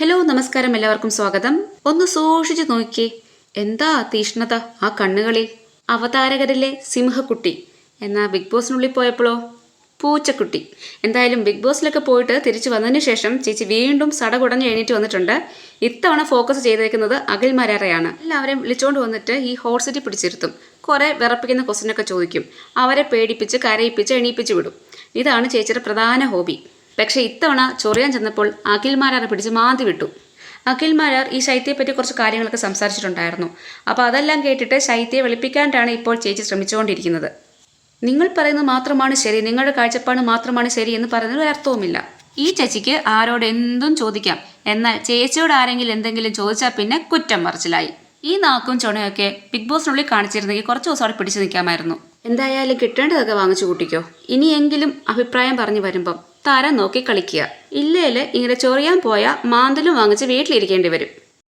Hello നമസ്കാരം എല്ലാവർക്കും സ്വാഗതം. ഒന്ന് സൂക്ഷിച്ചു നോക്കി എന്താ തീഷ്ണത ആ കണ്ണുകളിൽ? അവതാരകരിലെ സിംഹക്കുട്ടി. എന്നാ ബിഗ് ബോസിനുള്ളിൽ പോയപ്പോഴോ? പൂച്ചക്കുട്ടി. എന്തായാലും ബിഗ് ബോസിലൊക്കെ പോയിട്ട് തിരിച്ചു വന്നതിന് ശേഷം ചേച്ചി വീണ്ടും സട സടകുടഞ്ഞ് എഴുന്നേറ്റ് വന്നിട്ടുണ്ട്. ഇത്തവണ ഫോക്കസ് ചെയ്തേക്കുന്നത് അഖിൽമാരാറെയാണ്. എല്ലാവരെയും വിളിച്ചുകൊണ്ട് വന്നിട്ട് ഈ ഹോട്ട് സിറ്റി പിടിച്ചിരുത്തും. കുറേ വിറപ്പിക്കുന്ന ക്വസ്റ്റ്യനൊക്കെ ചോദിക്കും. അവരെ പേടിപ്പിച്ച് കരയിപ്പിച്ച് എണീപ്പിച്ച് വിടും. ഇതാണ് ചേച്ചിയുടെ പ്രധാന ഹോബി. പക്ഷേ ഇത്തവണ ചൊറിയാൻ ചെന്നപ്പോൾ അഖിൽമാരാർ പിടിച്ച് മാന്തി വിട്ടു. അഖിൽമാരാർ ഈ ശൈത്യയെപ്പറ്റി കുറച്ച് കാര്യങ്ങളൊക്കെ സംസാരിച്ചിട്ടുണ്ടായിരുന്നു. അപ്പോൾ അതെല്ലാം കേട്ടിട്ട് ശൈത്യയെ വെളുപ്പിക്കാനാണ് ഇപ്പോൾ ചേച്ചി ശ്രമിച്ചുകൊണ്ടിരിക്കുന്നത്. നിങ്ങൾ പറയുന്നത് മാത്രമാണ് ശരി നിങ്ങളുടെ കാഴ്ചപ്പാട് മാത്രമാണ് ശരി എന്ന് പറയുന്നതിൽ അർത്ഥവുമില്ല. ഈ ചേച്ചിക്ക് ആരോട് എന്തും ചോദിക്കാം. എന്നാൽ ചേച്ചിയോട് ആരെങ്കിലും എന്തെങ്കിലും ചോദിച്ചാൽ പിന്നെ കുറ്റം മറിച്ചിലായി. ഈ നാക്കും ചുണയൊക്കെ ബിഗ് ബോസിനുള്ളിൽ കാണിച്ചിരുന്നെങ്കിൽ കുറച്ച് ദിവസം അവിടെ പിടിച്ചു നിൽക്കാമായിരുന്നു. എന്തായാലും കിട്ടേണ്ടതൊക്കെ വാങ്ങിച്ചു കൂട്ടിക്കോ. ഇനിയെങ്കിലും അഭിപ്രായം പറഞ്ഞു വരുമ്പം തരം നോക്കി കളിക്കുക. ഇല്ലേൽ ഇങ്ങനെ ചൊറിയാൻ പോയാൽ മാന്തലും വാങ്ങിച്ച് വീട്ടിലിരിക്കേണ്ടി വരും.